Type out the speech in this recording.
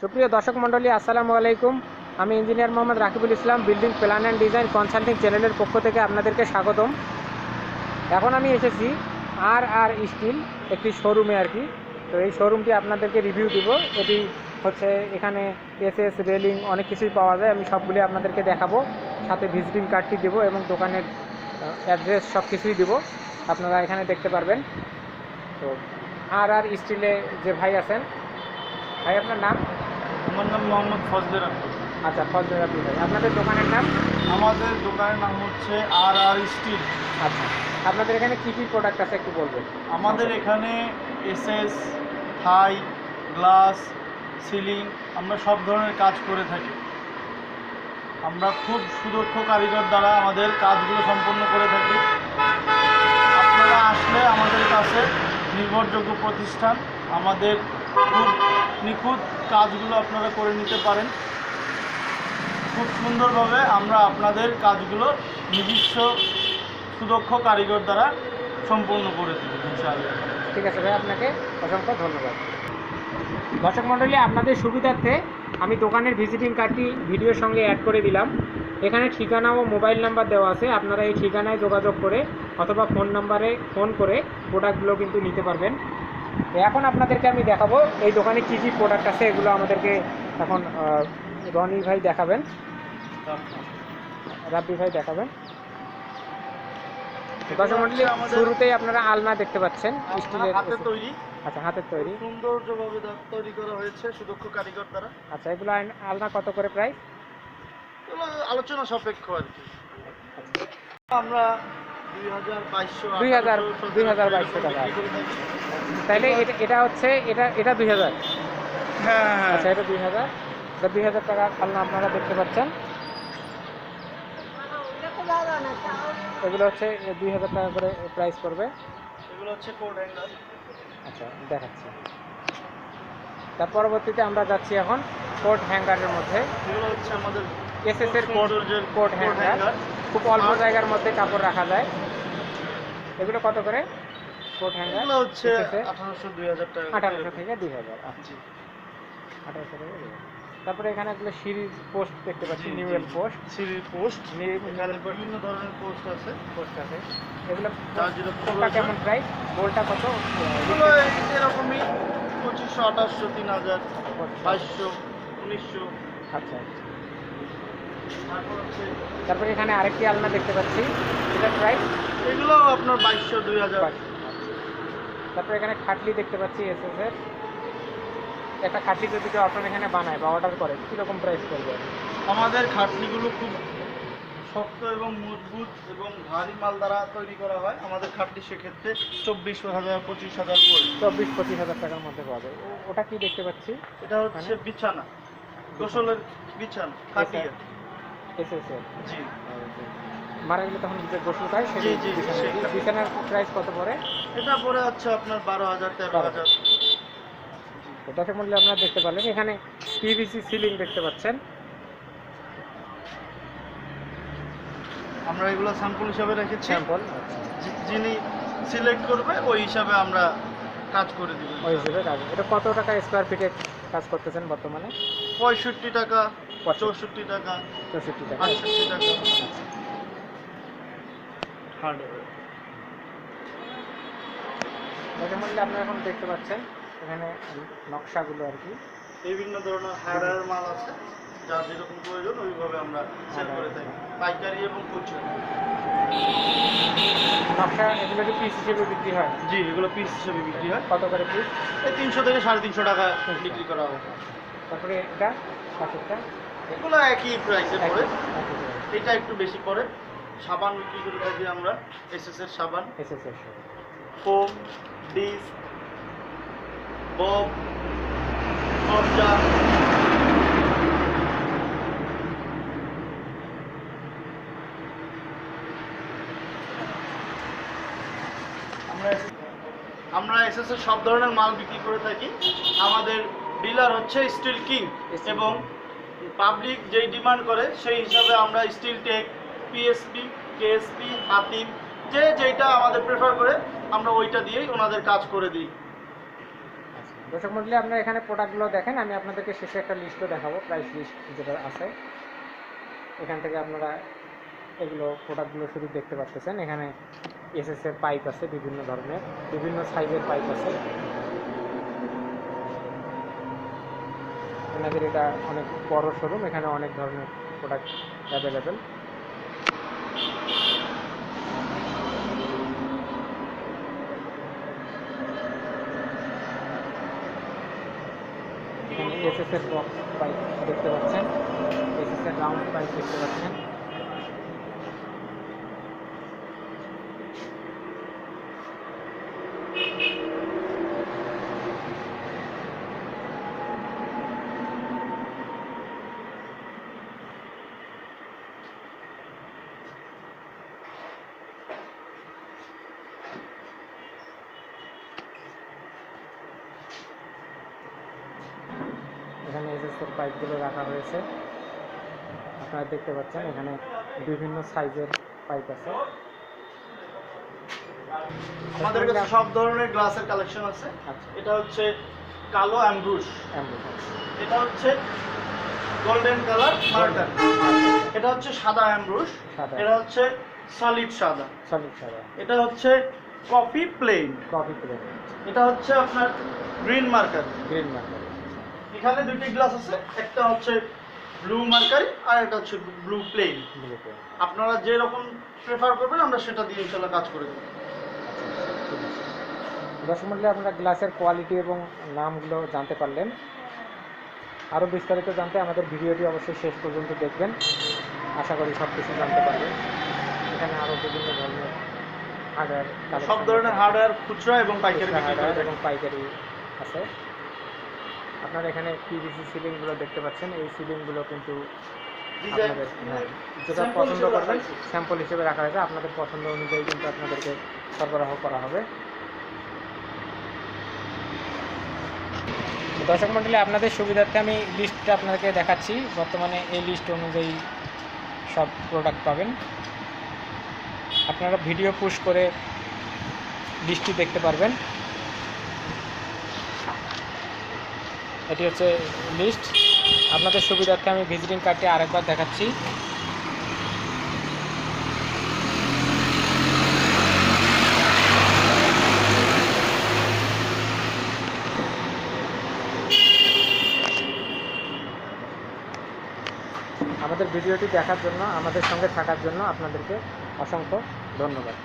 সুপ্রিয় দর্শক মণ্ডলী, আসসালামু আলাইকুম। আমি engineer Mohammad Rakibul Islam, building plan and design consulting চ্যানেলের পক্ষ থেকে আপনাদেরকে স্বাগতম। এখন আমি এসেছি আর আর স্টিল একটি শোরুমে আর কি। তো এই শোরুমটি আপনাদেরকে রিভিউ দিব। এটি হচ্ছে এখানে এসএস, রেলিং অনেক কিছুই পাওয়া যায়। আমি সবগুলি আপনাদেরকে দেখাবো, সাথে ভিজিটিং কার্ডটি দেবো এবং দোকানের অ্যাড্রেস সব কিছুই দেবো। আপনারা এখানে দেখতে পারবেন। তো আর আর স্টিলে যে ভাই আছেন, ভাই আপনার নাম? আমার নাম মোহাম্মদ ফজলে রাখি আচ্ছা ফজল রাব্বি ভাই আপনাদের দোকানের নাম? আমাদের দোকানের নাম হচ্ছে আর আর স্টিল। আচ্ছা আপনাদের এখানে কী কী প্রোডাক্ট আছে একটু বলবেন? আমাদের এখানে এসএস হাই গ্লাস সিলিং আমরা সব ধরনের কাজ করে থাকি। আমরা খুব সুদক্ষ কারিগর দ্বারা আমাদের কাজগুলো সম্পন্ন করে থাকি। আপনারা আসলে আমাদের কাছে নির্ভরযোগ্য প্রতিষ্ঠান আমাদের খুব নিখুঁত কাজগুলো আপনারা করে নিতে পারেন। খুব সুন্দরভাবে আমরা আপনাদের কাজগুলো নিজস্ব সুদক্ষ কারিগর দ্বারা সম্পূর্ণ করে দেব ঠিক আছে ভাই, আপনাকে অসংখ্য ধন্যবাদ। দর্শক মণ্ডলী, আপনাদের সুবিধার্থে আমি দোকানের ভিজিটিং কার্ডটি ভিডিওর সঙ্গে অ্যাড করে দিলাম। এখানে ঠিকানা ও মোবাইল নাম্বার দেওয়া আছে, আপনারা এই ঠিকানায় যোগাযোগ করে অথবা ফোন নাম্বারে ফোন করে প্রোডাক্টগুলো কিন্তু নিতে পারবেন। এখন আপনাদেরকে আমি দেখাবো এই দোকানে কী কী প্রোডাক্ট আছে এগুলো আমাদেরকে এখন রনি ভাই দেখাবেন। রাব্বি ভাই দেখাবেন। দর্শক শুরুতেই আপনারা আলনা দেখতে পাচ্ছেন স্টিলের হাতে তৈরি। আচ্ছা হাতের তৈরি। সৌন্দর্যভাবে তৈরি করা হয়েছে সুদক্ষ কারিগর দ্বারা। আচ্ছা এগুলো আলনা কত করে প্রাইস আলোচনা সাপেক্ষ আর কি। আমরা দুই হাজার বাইশশো 2000 2200 টাকা। তাইলে এটা এটা হচ্ছে এটা এটা দুই হাজার। হ্যাঁ হ্যাঁ আচ্ছা এটা দুই হাজার। এটা দুই হাজার টাকা আলনা আপনারা দেখতে পাচ্ছেন। এগুলো হচ্ছে দুই হাজার টাকা করে প্রাইস করবে এগুলো হচ্ছে আচ্ছা দেখাচ্ছি। তার পরবর্তীতে আমরা যাচ্ছি এখন কোট হ্যাঙ্গারের মধ্যে। এগুলো হচ্ছে আমাদের এস এস এর কোট কোট হ্যাঙ্গার খুব অল্প জায়গার মধ্যে কাপড় রাখা যায়। এগুলো কত করে? কোট হ্যাঙ্গার এগুলো হচ্ছে SS এর? আঠারোশো দুই হাজার টাকা আঠারোশো থেকে দুই হাজার আচ্ছা। জি। আঠারোশো থেকে দুই হাজার। তারপরে এখানে এগুলো সিরিজ পোস্ট দেখতে পাচ্ছি জি। Newel post. সিঁড়ির পোস্ট নিউ- এখানে বিভিন্ন ধরনের পোস্ট আছে। পোস্ট আছে। এগুলো কোনটা কেমন প্রাইস? গোলটা কত? এগুলো এরকমই পঁচিশশো আঠাশশো তিন হাজার বাইশশো উনিশশো। আচ্ছা। তারপর হচ্ছে তারপরে এখানে আরেকটি আলনা দেখতে পাচ্ছি। এটা প্রাইস? এগুলো আপনার বাইশশো দুই হাজার তারপরে এখানে খাটলি দেখতে পাচ্ছি এসএস এর একটা খাটলি যদি কেউ আপনার এখানে বানায় বা অর্ডার করে কীরকম প্রাইস করবে আমাদের খাটনিগুলো খুব শক্ত এবং মজবুত এবং ভারী মাল দ্বারা তৈরি করা হয়। আমাদের খাটনি সেক্ষেত্রে চব্বিশ হাজার পঁচিশ হাজার চব্বিশ পঁচিশ হাজার টাকার মধ্যে পাবে ও- ওটা কি দেখতে পাচ্ছি? এটা হচ্ছে বিছানা গোসলের বিছানা খাটিয়া এসএস এর জি। মারা গেলে তখন যে গোসল খায় সেটা বিছানার প্রাইস কত পড়ে? এটা পরে হচ্ছে আপনার বারো হাজার তেরো হাজার। দর্শক মূল্যে আপনারা দেখতে পারলেন। এখানে পিভিসি সিলিং দেখতে পাচ্ছেন। আমরা এগুলো স্যাম্পল হিসাবে রেখেছি। স্যাম্পল যিনি সিলেক্ট করবে ওই হিসাবে আমরা কাজ করে দিব। ওই হিসাবে কাজ এটা কত টাকা স্কোয়ার ফিটে কাজ করতেছেন বর্তমানে? পঁয়ষট্টি টাকা। চৌষট্টি টাকা চৌষট্টি টাকা। আটষট্টি টাকা। হার্ডওয়্যার দর্শক মূল্যে আপনারা এখন দেখতে পাচ্ছেন এখানে নকশাগুলো আর কি। বিভিন্ন ধরনের হার্ডওয়্যার মাল আছে যার যেরকম প্রয়োজন ওইভাবে আমরা সেল করে থাকি। পাইকারি এবং খুচরা। নকশা এগুলো কি পিস হিসেবে বিক্রি হয়? জি এগুলো পিস হিসেবে বিক্রি হয়। কত করে পিস এই তিনশো থেকে সাড়ে তিনশো টাকা বিক্রি করা হয়। তারপরে এটা পাশেরটা এগুলো একই প্রাইসে পড়ে। এটা একটু বেশি পড়ে। সাবান বিক্রি করে থাকি আমরা? এসএস এর সাবান। এসএস এর ফোম ডিস বব দরজা। আমরা আমরা এসএস এর সব ধরনের মাল বিক্রি করে থাকি। আমাদের ডিলার হচ্ছে স্টিল কিং এবং পাবলিক যেই ডিমান্ড করে সেই হিসাবে আমরা steel tech PSP KSP Hatim যে যেটা আমাদের প্রেফার করে, আমরা ওইটা দিয়েই ওনাদের কাজ করে দিই। আচ্ছা দর্শক মন্ডলী, আপনারা এখানে প্রোডাক্টগুলো দেখেন, আমি আপনাদেরকে শেষে একটা লিস্টও দেখাবো প্রাইস লিস্ট যেটা আছে। এখান থেকে আপনারা এগুলো প্রোডাক্টগুলো শুধু দেখতে পাচ্ছেন এখানে এসএস এর পাইপ আছে বিভিন্ন ধরনের, বিভিন্ন সাইজের পাইপ আছে। এনাদের এটা অনেক বড় শোরুম এখানে অনেক ধরনের প্রোডাক্ট অ্যাভেলেবেল এখানে এসএস এর বক্স পাইপ দেখতে পাচ্ছেন। এসএস এর রাউন্ড পাইপ দেখতে পাচ্ছেন। এসএস পাইপগুলো রাখা হয়েছে। আপনারা দেখতে পাচ্ছেন এখানে বিভিন্ন সাইজের পাইপ আছে। আমাদের কাছে সব ধরনের গ্লাসের কালেকশন আছে। আচ্ছা। এটা হচ্ছে কালো অ্যাম্বুলেন্স এটা হচ্ছে গোল্ডেন কালার মার্কার এটা হচ্ছে সাদা অ্যাম্ব্রুশ সাদা। এটা হচ্ছে সলিড সাদা। সলিড সাদা। এটা হচ্ছে কফি প্লেন। Coffee plane. এটা হচ্ছে আপনার গ্রিন মার্কার। গ্রিন মার্কেট এখানে দুটি গ্লাস আছে একটা হচ্ছে ব্লু মার্কারি আর একটা হচ্ছে ব্লু প্লেন আপনারা যে রকম প্রেফার করবেন আমরা সেটা দিয়ে ইনশাল্লাহ কাজ করে দেবো। দর্শক মূল্যে আপনারা গ্লাসের কোয়ালিটি এবং নামগুলো জানতে পারলেন। আরও বিস্তারিত জানতে আমাদের ভিডিওটি অবশ্যই শেষ পর্যন্ত দেখবেন। আশা করি সব কিছু জানতে পারবেন এখানে আরও বিভিন্ন ধরনের হার্ডওয়্যার সব ধরনের হার্ডওয়্যার খুচরা এবং পাইকারি হার্ডওয়্যার এবং পাইকারি আছে। আপনারা এখানে পিভিসি সিলিংগুলো দেখতে পাচ্ছেন। এই সিলিংগুলো কিন্তু আপনাদের হ্যাঁ, যেটা পছন্দ করবেন স্যাম্পল হিসেবে রাখা হয়েছে। আপনাদের পছন্দ অনুযায়ী কিন্তু আপনাদেরকে সরবরাহ করা হবে। দর্শক মন্ডলী আপনাদের সুবিধার্থে আমি লিস্টটা আপনাদেরকে দেখাচ্ছি। বর্তমানে এই লিস্ট অনুযায়ী সব প্রোডাক্ট পাবেন। আপনারা ভিডিও পুশ করে লিস্টটি দেখতে পারবেন। এটি হচ্ছে লিস্ট আপনাদের সুবিধার্থে আমি ভিজিটিং কার্ডটি আরেকবার দেখাচ্ছি। আমাদের ভিডিওটি দেখার জন্য, আমাদের সঙ্গে থাকার জন্য আপনাদেরকে অসংখ্য ধন্যবাদ।